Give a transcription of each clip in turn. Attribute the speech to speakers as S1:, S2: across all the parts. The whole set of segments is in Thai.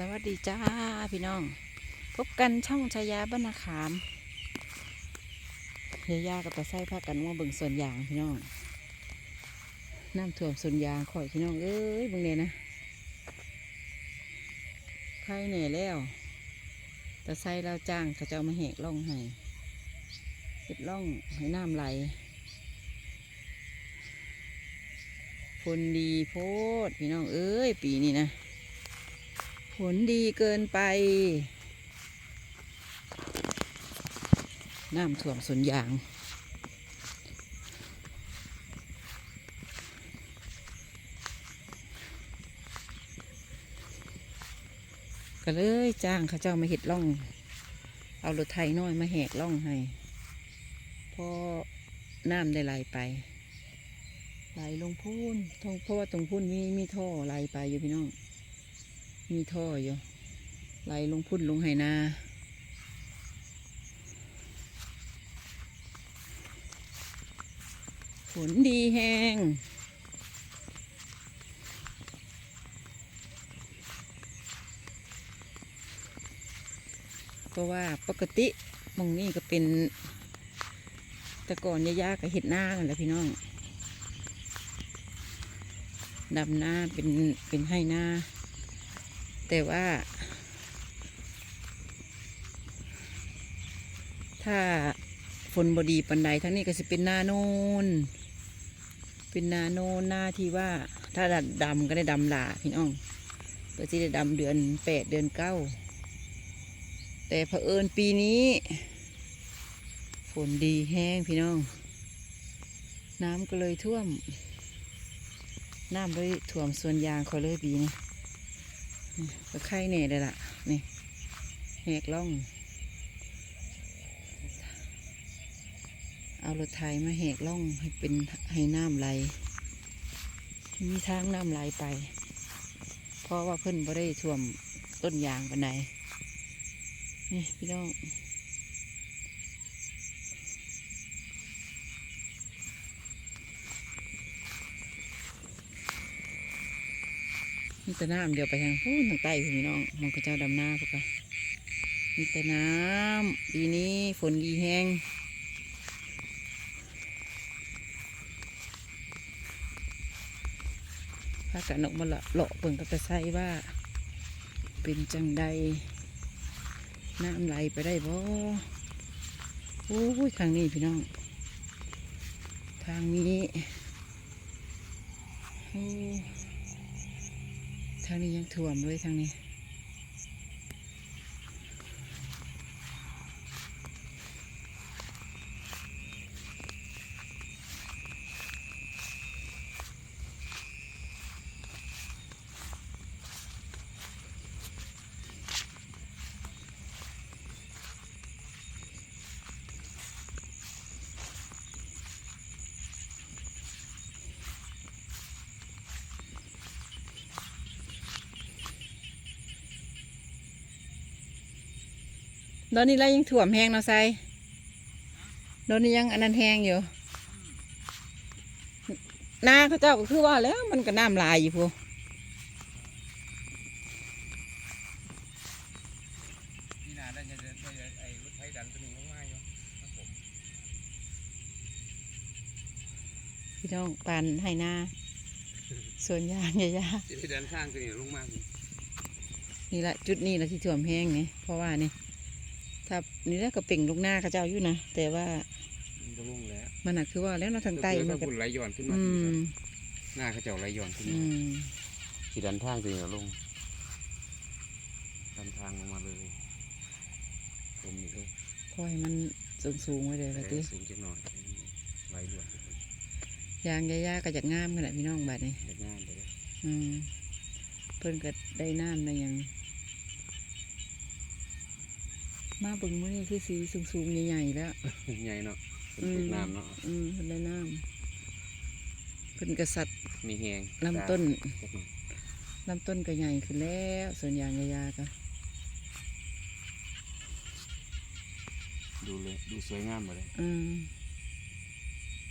S1: สวัสดีจ้าพี่น้อง พบกันช่องชายาบ้านนาขามยายากับตาไส้พากันว่าเบิ่งส่วนยางพี่น้องน้ำท่วมส่วนยางข่อยพี่น้องเอ้ยเบิ่งเนี่ยนะใครแหนื่อยแล้วตาไส้เราจ้างเขาจะเอามาแหกล่องให้เห็ดล่องให้น้ำไหลฝนดีโพดพี่น้องเอ้ยปีนี้นะ ผลดีเกินไป น้ำท่วมสวนยาง ก็เลยจ้างเขาเจ้ามาเห็ดล่อง เอารถไถน้อยมาแหกล่องให้พอน้ำได้ไหลไปไหลลงพูนเพราะว่าตรงพูนมีมีท่อไหลไปอยู่พี่น้อง มีท่ออยู่ไหลลงพุ่นลงไหนาฝนดีแห้งเพราะว่าปกติมองนี่ก็เป็นแต่ก่อนยากๆกับเห็ดหน้ากันแหละพี่น้องดำหน้าเป็นเป็นให้หน้า แต่ว่า ถ้าฝนบดีปันใดทั้งนี้ก็จะเป็นหน้าโนนเป็นหน้าโนนหน้าที่ว่า ถ้าดำก็ได้ดำหลาพี่น้องก็จะได้ดำเดือนแปดเดือนเก้าแต่เผอิญปีนี้ ฝนดีแห้งพี่น้อง น้ำก็เลยท่วม น้ำเลยท่วมส่วนยางเขาเลยปีนี้ ก็ไข่แหน่เลยล่ะ นี่แหกล่อง เอารถไถมาแหกล่องให้เป็นให้น้ำไหล มีทางน้ำไหลไป เพราะว่าเพิ่นบ่ได้ท่วมต้นยางปานใดนี่พี่น้อง มีแต่น้ำเดียวไปทางพูนทางใต้คุณพี่น้องมองกระเจ้าดำหน้าพวกกันมีแต่น้ำปีนี้ฝนดีแห้งพากันออกมาละเลาะเปิ่งกับตะไซว่า เป็นจังใดน้ำไหลไปได้บ่โอ้ยทางนี้พี่น้อง ทางนี้โอ้ ทางนี้ยังท่วมเลยทางนี้ ตอนนี้ไรยังถ่วมแห้งเนาะไซตอนนี้ยังอันนั้นแห้งอยู่นาเขาเจ้าก็คือว่าแล้วมันก็น้ำลายอยู่พู
S2: นี่นาได้จะได้ไอ้รถไถดันตัวนี้ลงมาอยู่ครับผม
S1: พี่น้องปานให้นาส่วนยางยายา
S2: จะได้ดันข้างตัวนี้ลงมาสิ
S1: นี่ละจุดนี้ละที่ถ่วมแห้งไงเพราะว่านี่ ถ้านี่แล้วก็เป่งลูกหน้าเขาเจ้าอยู่นะแต่ว่า
S2: มันก็ลงแล้ว
S1: มันน่ะคือว่าแล้วเนาะทางใต้
S2: มั
S1: มันนก็
S2: ก็ไหลย้อนขึ้นมา
S1: อืม
S2: หน้าเขาเจ้าไหลย้อนขึ้น
S1: อื
S2: มา มสิดันทางตัวนี้ลงดันทางลงมาเลยตรงนี้เลย
S1: พอให้มันสูงสูงๆไว้เลย
S2: แต่
S1: ละติ
S2: สูงจังหน่อยไหลย้อนไปเลย
S1: ยางยายาก็จะงามขนาดพี่น้องบัดนี้
S2: เด็ดงานไปเลย
S1: อืมเพิ่นก็ได้น้ำได้หยัง มาเบิ่งมื้อนี้คือสีสูงๆใหญ่ๆแล้ว
S2: ใหญ่เนาะเป็น
S1: อืม
S2: ตึกน้ำเนาะ
S1: อืมเพิ่นได้น้ำเพิ่นกษัตริย์
S2: มีแหง
S1: ลำต้น
S2: จักหน่อย
S1: ลำต้นก็ใหญ่ขึ้นแล้วส่วนยางยายาก็
S2: ดูเลยดูสวยงามหมดเลย
S1: อืม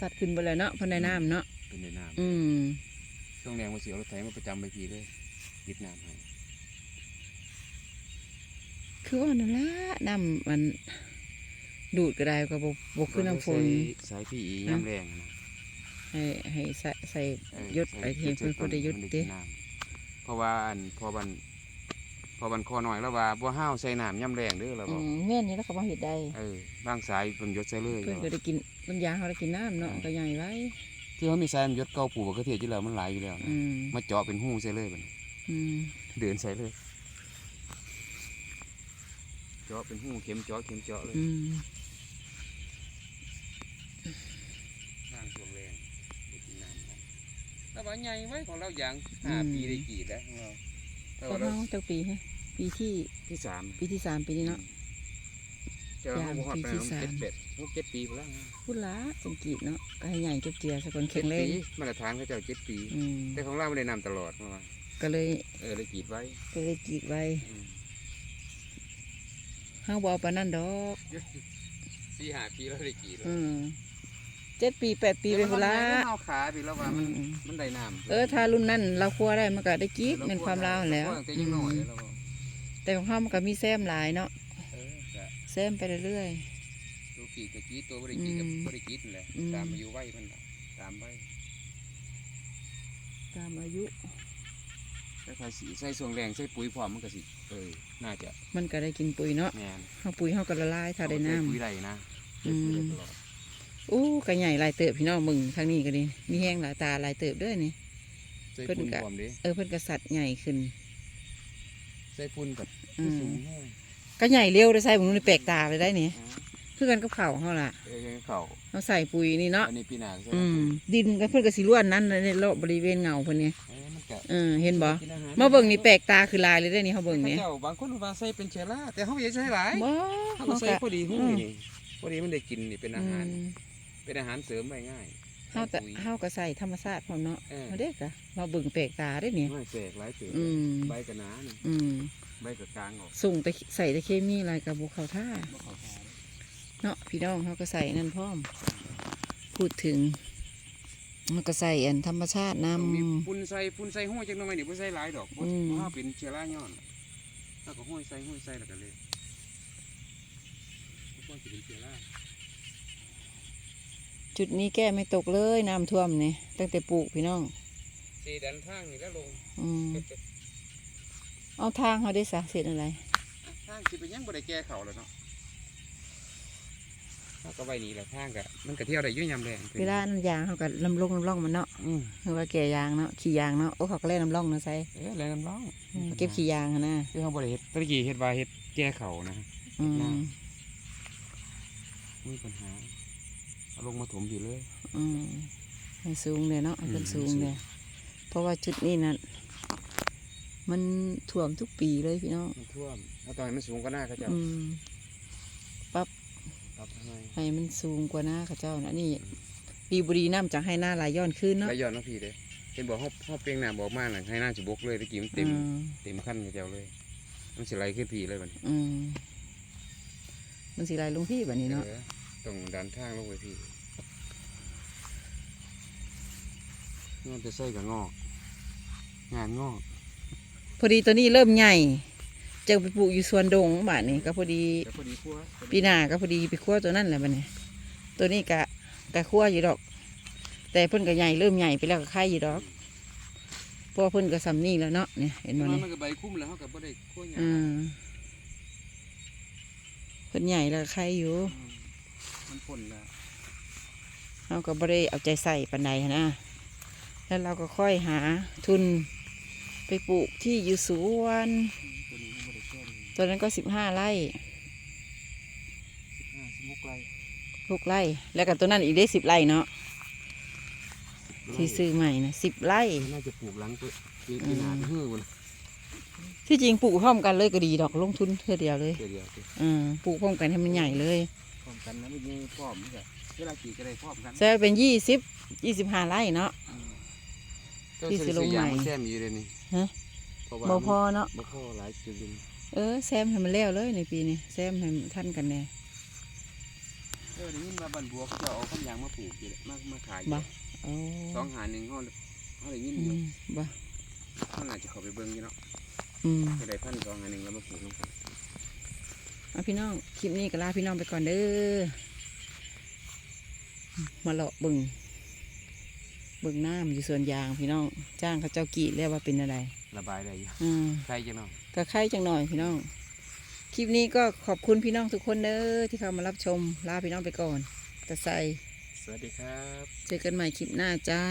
S1: สัตว์ขึ้นไปแล้วเนาะเพิ่นได้น้ำเนาะ
S2: เป็นในน้
S1: อืมำ
S2: ช่วงแรงมาเสียรถไถมาประจำไปพีเลยปิดน้ำให้
S1: คือว่านั่นละน้ำมันดูดก็ได้ก็บ่บ่คือน้ำฝน
S2: สายพี่อียามแรงนะ
S1: ให้ให้ใส่ใส่
S2: เออย
S1: ศไปเทียนเพิ่นก็ได้ยศ
S2: มัน
S1: ติ
S2: กินน้ำเพราะว่าอันพอบันพอบันคอหน่อยแล้วว่าบ่ห้าวใส่น้ำยามแรงเด้อแล้ว
S1: อื
S2: บอก
S1: มแม่นนี่แล้วก็บ่เฮ็ดได้
S2: เออบางสายเพิ่นยศใส่เลย
S1: เพิ่นก็ได้กินน้ำยาเขาได้กินน้ำเนาะก็ใหญ่ไว้
S2: ที่เขามีสายมันยศเก่าปลูกบักเขือเทศอยู่แล้วมันหลายอยู่แล้วนะ
S1: อืม
S2: มาเจาะเป็นหู้ใส่เลยบัดนี้
S1: อืม
S2: เดินใส่เลย เจาะเป็นหูเข็มเจาะเข็มเจาะเลย
S1: อืม
S2: ร่างช่วงแรงได้กินน้ำของแล้วว่าใหญ่ไว้ของเราอย่างห้าปีได้กี่แล้วของเราแต่
S1: ก็
S2: ว่าเรา
S1: เฮาจักปีฮะปีที่
S2: ที่สาม
S1: ปีที่สามปีนี้เนาะ
S2: จะเราบ่ฮอดไป
S1: อย่างปีที่
S2: แล้ว
S1: สาม
S2: เจ็ดเป็ดหกเจ็ดปีไปแล้ว
S1: พูดละจังกีดเนาะก็ให้ใหญ่เก็บเจียซะก่อนแข็งแรง
S2: เจ็ดปีมาตรฐานเขาเจ้าเจ็ดปี
S1: อืม
S2: แต่ของเราไม่ได้นำตลอดมาว่า
S1: ก็เลย
S2: เออได้กรีดไว้
S1: ก็เลยกีดไว้
S2: อืม
S1: เฮาบ่เอาปานนั้นดอก
S2: สี่ห้าปีแล้วได้กรีดแล้ว
S1: อืมเจ็ดปีแปดปีไปพุ่นละ
S2: แต่ว่ามันเอาขาไปแล้วว่ามัน
S1: อืม
S2: มันได้น้ำ
S1: เออ ถ้ารุ่นนั้นเราครัวได้มันก็ได้กีดเป็นความลาวนั่นแหล้ว
S2: เราก็ยังน้อยแล้วเรา
S1: แต่ของเฮามันก็มีแซมหลายเนาะ
S2: เออก็
S1: แซมไปเรื่อย
S2: ตัวกรีดกับกรีดตัวบริกรีดกับ
S1: อืม
S2: บริกรีดนั่นแหละ
S1: อืม
S2: ตามอายุไว้มันน่ะตามไว้
S1: ๆตามอายุ
S2: แต่ภาษีใส่ส่วนแรงใส่ปุ๋ยพร้อมมันก็สิเออน่าจะ
S1: มันก็ได้กินปุ๋ยเนาะ
S2: แม่น
S1: เฮาปุ๋ยเฮาก็ละลายถ้าได้น้ำ
S2: ใส่ปุ๋ยได้นะ
S1: อืม
S2: ใส่ปุ๋ยได้ตลอด
S1: อู้ก็ใหญ่หลายเติบพี่น้องมึงทางนี้ก็ดีมีแห้งหลายตาหลายเติบเด้วยนี่
S2: ใส่
S1: เพิ่น
S2: ฝุ่น
S1: ก็
S2: พร้อมเด้
S1: เออเพิ่นกษัตริย์ใหญ่ขึ้น
S2: ใส่ฝุ่นกับ
S1: อืม
S2: สูงแห้ง
S1: ก็ใหญ่เร็วได้ใส่ผมนี่แปลกตาเลยได้นี่คือกันกับเขาวเขาล่ะ
S2: เออยังเข่า
S1: เขาใส่ปุ๋ยนี่เนาะ
S2: อันนี้ปีหน้าก็ใส่
S1: อืมดินก็เพิ่นก็สิล้วนนั้นในรอบบริเวณเงาเพิ่นนี่
S2: เอ อมันก็
S1: เออเห็นบ่
S2: กินอาหาร
S1: มาเบิ่งนี่แปลกตาคือลายเลยได้อนี่เขาเบิ่งนี่
S2: เจ้าบางคนว่าใส่เป็นเชื้อราแต่เขาไม่ได้ใส่หลาย
S1: บ่
S2: เขา
S1: เขา
S2: ก็ใส่
S1: ก็
S2: พอดีหู้
S1: อืม
S2: นี่พอดีมันได้กินนี่เป็นอาหาร
S1: อืม
S2: เป็นอาหารเสริมได้ง่าย
S1: เฮาแต่
S2: ปุ๋ย
S1: เฮาก็ใส่ธรรมชาติพร้อมเนาะ
S2: เออ
S1: มาเด้อกะมาเบิ่งแปลกตาได้อนี่
S2: ไม่แปลกหลายเติบ
S1: อืม
S2: ใบกระหนานี่
S1: อืม
S2: ใบกระกลางออก
S1: ส่งแต่ใส่แต่เคมีอะไรกับบ่เข้าท่า
S2: บ่เข้าทาง
S1: เนาะพี่น้องเขาก็ใส่นั่นพร้อม พูดถึง มันก็ใส่อันธรรมชาติ
S2: ต้องมี
S1: นำ
S2: ปุ่นใส่ปุ่นใส่ห้อยจังหน่อยนี่บ่ใส่หลายดอกบ่
S1: อืม
S2: บ่เป็นเชื้อราย้อนแล้วก็ห้อยใส่ห้อยใส่แล้วก็เลยบ่ควรสิเป็นเชื้อรา
S1: จุดนี้แก้ไม่ตกเลยน้ำท่วมนี่ตั้งแต่ปลูกพี่น้อง
S2: สีดันทางนี่แล้วลง
S1: อืมเอาทางเขาได้สะเสร็จอะไร
S2: ทางสิไปยังบ่ได้แก้เขาแล้วเนาะ เขาก็ไว้นี่แหละทางก็มันก็เที่ยวได้อยู่ยามแรง
S1: เวลาน้ำยางเขาก็ลำลงลำล่องมันเนาะ
S2: อืม
S1: คือว่าแก่ยางเนาะขี่ยางเนาะโอ้เขาก็เล่นลำล่องเนาะใส่
S2: เออแล้วน้ำร้อง
S1: อืมเก็บขี่ยางหั้นนะ
S2: คือเขาบ่ได้เฮ็ดตะกี้เฮ็ดว่าเฮ็ดแก้เขานะ
S1: อืม
S2: มีปัญหาเอาลงมาถมพี่เลย
S1: อืมให้สูงเลยเนาะให้เป็น
S2: อืม
S1: สูง
S2: สูง
S1: เลยเพราะว่าจุดนี้นั่นมันท่วมทุกปีเลยพี่น้อง
S2: มันท่วมแล้วตอนนี้มันสูงก็น่าเขาเจ้า
S1: อืม
S2: ปรับ ทำไม
S1: ให้มันสูงกว่าหน้าเขาเจ้านะนี่ดีบุรีน้ำจะให้หน้าหลายย้อนขึ้นเนาะ
S2: แล้วย้อนเนาะพี่เด้เห็นบอกเฮาเฮาเปลียงหน้าบอกมาน่ะให้หน้าสิบกเลยตะกี้มันเต็ม
S1: อืม
S2: เต็มขั้นเขาเจ้าเลย มันสิไหลขึ้นพี่เลยบัดนี้
S1: อืมมันสิไหลลงพี่แบบนี้เนาะ
S2: ออต้องดันทางลงไปพี่มันจะใส่กับงอก งานงอก
S1: พอดีตัวนี้เริ่มใหญ่ จะไปปลูกอยู่สวนดงบ้านนี้ก็พอดี
S2: แต่พอดีคั่ว
S1: ปีหน้าก็พอดีไปคั่วตัวนั่นแหละบ้านนี้ ตัวนี้กะกะคั่วอยู่ดอก แต่เพิ่นก็ใหญ่เริ่มใหญ่ไปแล้วก็ไข่อยู่ดอกเพราะว่าเพิ่นก็สำนี่แล้วเนาะเนี่ยเห็น
S2: มั
S1: บ่
S2: น
S1: นี่
S2: มันก็ใบคุ้มแล้วเฮาก็บ่ได้คั่วหยัง
S1: อืมเพิ่นใหญ่แล้วก็ไข่อยู่
S2: อืมมันพ่นแล้ว
S1: เราก็บ่ได้เอาใจใส่ปันใดหั้นนะ แล้วเราก็ค่อยหาทุนไปปลูกที่อยู่สว
S2: น
S1: ตัวนั้นก็สิบห้าไร่
S2: ห้าสิบหกไร่
S1: หกไร่ แล้วก็ตัวนั้นอีกได้สิบไร่เนาะที่ซื้อใหม่นะสิบไร่
S2: น่าจะปลูกหลังตัวปีปีหน้าไปฮื้อมัน
S1: ที่จริงปลูกพร้อมกันเลยก็ดีดอกลงทุนเท่าเดียวเลย
S2: เดี๋ยวๆสิ
S1: อืมปลูกพร้อมกันให้มันใหญ่เลย
S2: พร้อมกันนะไม่ใช่พร้อมนี่แหละเวลากี่ก็ได้พร้อมกัน
S1: แซ่เป็นยี่สิบยี่สิบห้าไร่เนาะ
S2: เจ้า
S1: ที่สิลงใหม่
S2: ซื้อยาาแซมอยู่เลยนี่
S1: ฮะ
S2: เพราะว่า
S1: บ่พอเนาะ
S2: บ่พอหลายจุดเลย
S1: เออแซมให้มันแล้วเลยในปีนี้แซมให้มันทันกันแน่
S2: เออได้ยินว่าบันบัวเขาจะเอาข้าวยางมาปลูกอยู่แหละมามาขายอยู่
S1: บ่โอ้
S2: สองหาหนึ่งเขาเขาได้ยิน
S1: อื
S2: อยู่
S1: มบ่
S2: เขาน่าจะเข้าไปเบิ่งอยู่เนาะ
S1: อืม
S2: จะได้พันสองหาหนึ่งแล้วมาปลูกลงไป
S1: เอาพี่น้องคลิปนี้ก็ลาพี่น้องไปก่อนเด้อมาเลาะเบึง เบึงน้ำอยู่สวนยางพี่น้อง จ้างเขาเจ้ากรีดแล้วว่าเป็นอะไร
S2: ระบายได้อยู่
S1: อืม
S2: ใช่จังเนาะ
S1: ก็ไข่จังหน่อยพี่น้อง คลิปนี้ก็ขอบคุณพี่น้องทุกคนเด้อที่เข้ามารับชม ลาพี่น้องไปก่อน แต่ใส่
S2: สวัสดีครับ
S1: เจอกันใหม่คลิปหน้าจ้า